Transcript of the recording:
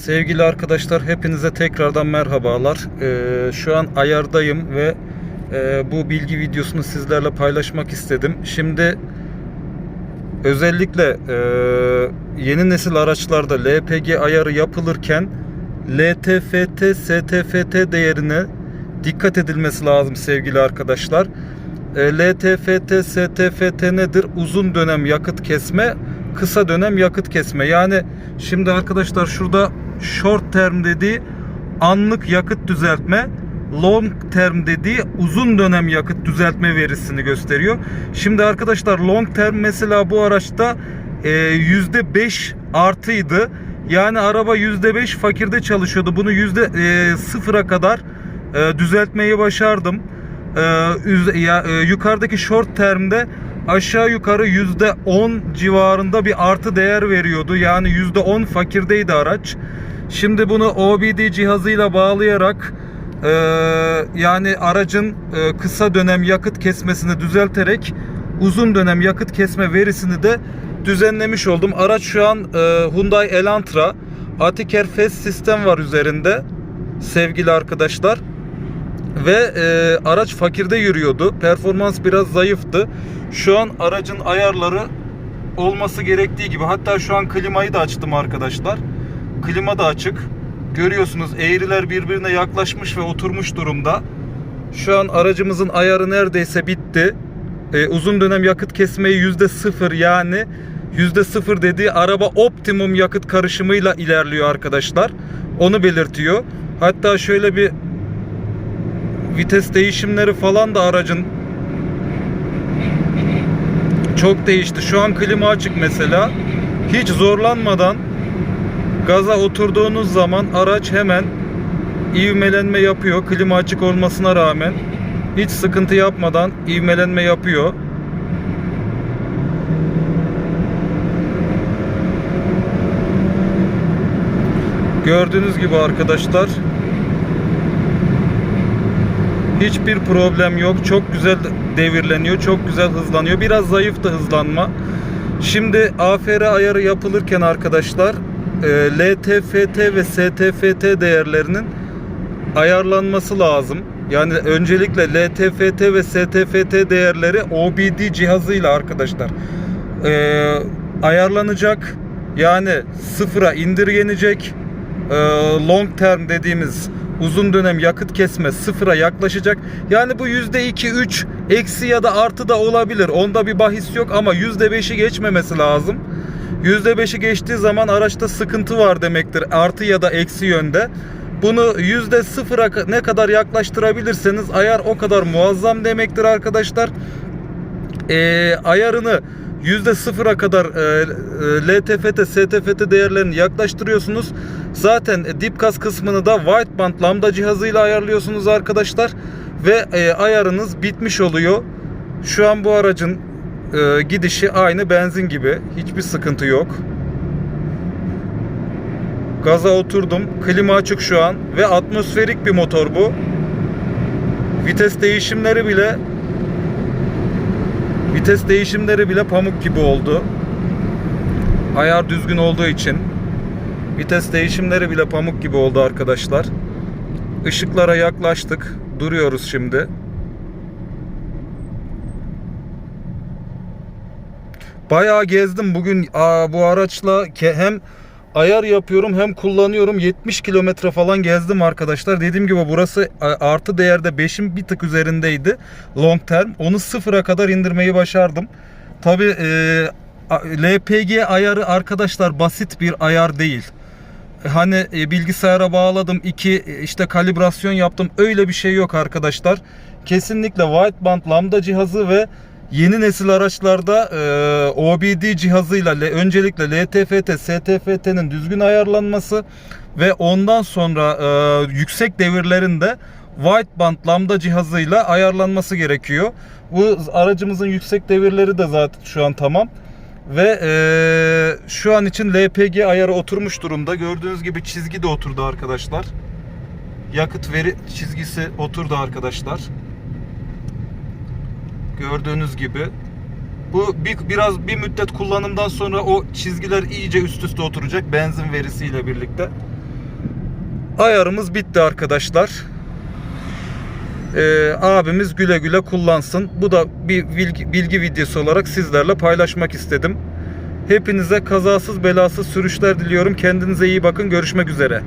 Sevgili arkadaşlar hepinize tekrardan merhabalar. Ee, şu an ayardayım ve e, bu bilgi videosunu sizlerle paylaşmak istedim. Şimdi özellikle e, yeni nesil araçlarda LPG ayarı yapılırken LTFT, STFT değerine dikkat edilmesi lazım sevgili arkadaşlar. E, LTFT, STFT nedir? Uzun dönem yakıt kesme, kısa dönem yakıt kesme. Yani şimdi arkadaşlar şurada short term dediği anlık yakıt düzeltme, long term dediği uzun dönem yakıt düzeltme verisini gösteriyor. Şimdi arkadaşlar long term mesela bu araçta e, %5 artıydı. Yani araba %5 fakirde çalışıyordu. Bunu yüzde e, sıfıra kadar e, düzeltmeyi başardım. Yukarıdaki short term'de aşağı yukarı yüzde 10 civarında bir artı değer veriyordu. Yani yüzde 10 fakirdeydi araç. Şimdi bunu OBD cihazıyla bağlayarak e, yani aracın e, kısa dönem yakıt kesmesini düzelterek uzun dönem yakıt kesme verisini de düzenlemiş oldum. Araç şu an e, Hyundai Elantra. Atiker Fast sistem var üzerinde sevgili arkadaşlar. Ve e, araç fakirde yürüyordu. Performans biraz zayıftı. Şu an aracın ayarları olması gerektiği gibi. Hatta şu an klimayı da açtım arkadaşlar. Klima da açık. Görüyorsunuz eğriler birbirine yaklaşmış ve oturmuş durumda. Şu an aracımızın ayarı neredeyse bitti. Ee, uzun dönem yakıt kesmeyi yüzde sıfır yani yüzde sıfır dediği araba optimum yakıt karışımıyla ilerliyor arkadaşlar. Onu belirtiyor. Hatta şöyle bir vites değişimleri falan da aracın çok değişti. Şu an klima açık mesela. Hiç zorlanmadan gaza oturduğunuz zaman araç hemen ivmelenme yapıyor. Klima açık olmasına rağmen hiç sıkıntı yapmadan ivmelenme yapıyor. Gördüğünüz gibi arkadaşlar Hiçbir problem yok. Çok güzel devirleniyor. Çok güzel hızlanıyor. Biraz zayıf da hızlanma. Şimdi AFR ayarı yapılırken arkadaşlar e, LTFT ve STFT değerlerinin ayarlanması lazım. Yani öncelikle LTFT ve STFT değerleri OBD cihazıyla arkadaşlar e, ayarlanacak. Yani sıfıra indirgenecek. E, long term dediğimiz uzun dönem yakıt kesme sıfıra yaklaşacak. Yani bu yüzde iki üç eksi ya da artı da olabilir. Onda bir bahis yok ama yüzde beşi geçmemesi lazım. Yüzde beşi geçtiği zaman araçta sıkıntı var demektir. Artı ya da eksi yönde. Bunu yüzde sıfıra ne kadar yaklaştırabilirseniz ayar o kadar muazzam demektir arkadaşlar. Ee, ayarını yüzde sıfıra kadar e, e, LTFT, STFT değerlerini yaklaştırıyorsunuz. Zaten dip kas kısmını da wideband lambda cihazıyla ayarlıyorsunuz arkadaşlar. Ve e, ayarınız bitmiş oluyor. Şu an bu aracın e, gidişi aynı benzin gibi. Hiçbir sıkıntı yok. Gaza oturdum. Klima açık şu an. Ve atmosferik bir motor bu. Vites değişimleri bile Vites değişimleri bile pamuk gibi oldu. Ayar düzgün olduğu için vites değişimleri bile pamuk gibi oldu arkadaşlar. Işıklara yaklaştık. Duruyoruz şimdi. Bayağı gezdim bugün aa, bu araçla hem ayar yapıyorum hem kullanıyorum 70 kilometre falan gezdim arkadaşlar. Dediğim gibi burası a- artı değerde 5'in bir tık üzerindeydi long term. Onu sıfıra kadar indirmeyi başardım. Tabi LPG ayarı arkadaşlar basit bir ayar değil. Hani e, bilgisayara bağladım iki e, işte kalibrasyon yaptım öyle bir şey yok arkadaşlar. Kesinlikle wideband lambda cihazı ve yeni nesil araçlarda e, OBD cihazıyla le- öncelikle LTFT, STFT'nin düzgün ayarlanması ve ondan sonra e, yüksek devirlerinde wideband lambda cihazıyla ayarlanması gerekiyor. Bu aracımızın yüksek devirleri de zaten şu an tamam. Ve eee, şu an için LPG ayarı oturmuş durumda. Gördüğünüz gibi çizgi de oturdu arkadaşlar. Yakıt veri çizgisi oturdu arkadaşlar. Gördüğünüz gibi. Bu bir, biraz bir müddet kullanımdan sonra o çizgiler iyice üst üste oturacak benzin verisiyle birlikte. Ayarımız bitti arkadaşlar. Ee, abimiz güle güle kullansın. Bu da bir bilgi, bilgi videosu olarak sizlerle paylaşmak istedim. Hepinize kazasız belasız sürüşler diliyorum. Kendinize iyi bakın. Görüşmek üzere.